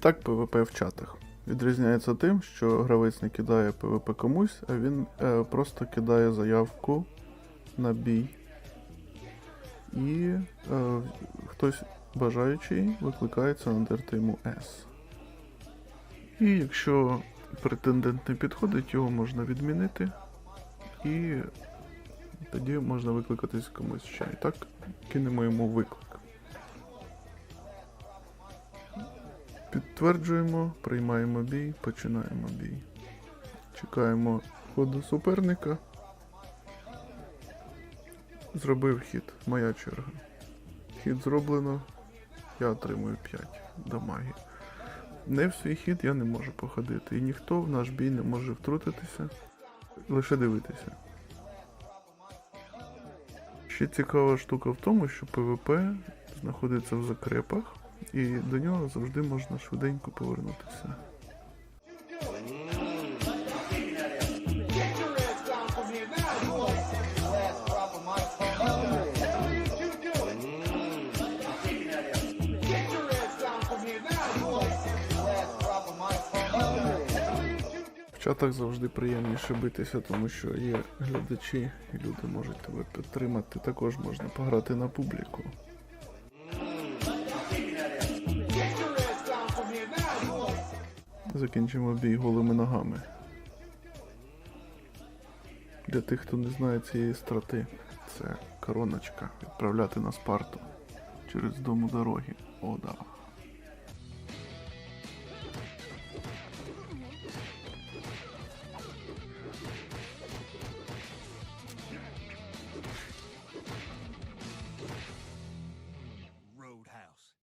Так ПВП в чатах. Відрізняється тим, що гравець не кидає ПВП комусь, а він е, просто кидає заявку на бій. І е, хтось бажаючий викликається на дертиму S. І якщо претендент не підходить, його можна відмінити. І тоді можна викликатись комусь ще. І так кинемо йому виклик. Підтверджуємо, приймаємо бій, починаємо бій. Чекаємо ходу суперника. Зробив хід, моя черга. Хід зроблено. Я отримую 5 дамаги. Не в свій хід я не можу походити. І ніхто в наш бій не може втрутитися, лише дивитися. Ще цікава штука в тому, що ПВП знаходиться в закрепах, і до нього завжди можна швиденько повернутися. В чатах завжди приємніше битися, тому що є глядачі, і люди можуть тебе підтримати. Також можна пограти на публіку. Закінчимо бій голими ногами. Для тих, хто не знає цієї страти, це короночка відправляти на Спарту через дому дороги. О, да.